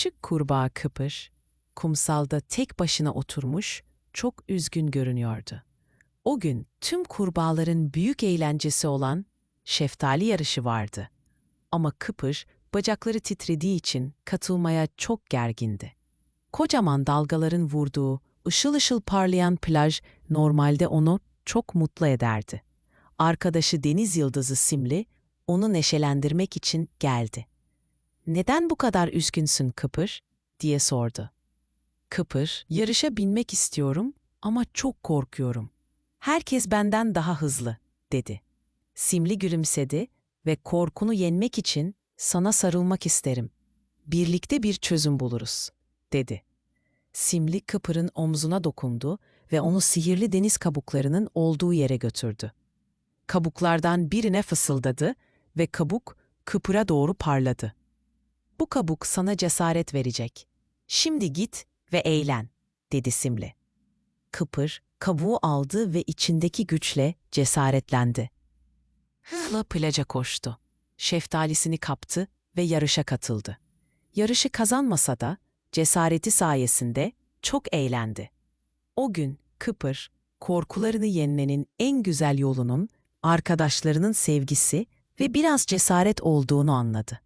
Küçük kurbağa Kıpır, kumsalda tek başına oturmuş, çok üzgün görünüyordu. O gün tüm kurbağaların büyük eğlencesi olan şeftali yarışı vardı. Ama Kıpır, bacakları titrediği için katılmaya çok gergindi. Kocaman dalgaların vurduğu, ışıl ışıl parlayan plaj normalde onu çok mutlu ederdi. Arkadaşı deniz yıldızı Simli, onu neşelendirmek için geldi. Neden bu kadar üzgünsün Kıpır? diye sordu. Kıpır, yarışa binmek istiyorum ama çok korkuyorum. Herkes benden daha hızlı, dedi. Simli gülümsedi ve korkunu yenmek için sana sarılmak isterim. Birlikte bir çözüm buluruz, dedi. Simli Kıpır'ın omzuna dokundu ve onu sihirli deniz kabuklarının olduğu yere götürdü. Kabuklardan birine fısıldadı ve kabuk Kıpır'a doğru parladı. Bu kabuk sana cesaret verecek. Şimdi git ve eğlen, dedi Simli. Kıpır kabuğu aldı ve içindeki güçle cesaretlendi. Hızla plaja koştu. Şeftalisini kaptı ve yarışa katıldı. Yarışı kazanmasa da cesareti sayesinde çok eğlendi. O gün Kıpır, korkularını yenmenin en güzel yolunun arkadaşlarının sevgisi ve biraz cesaret olduğunu anladı.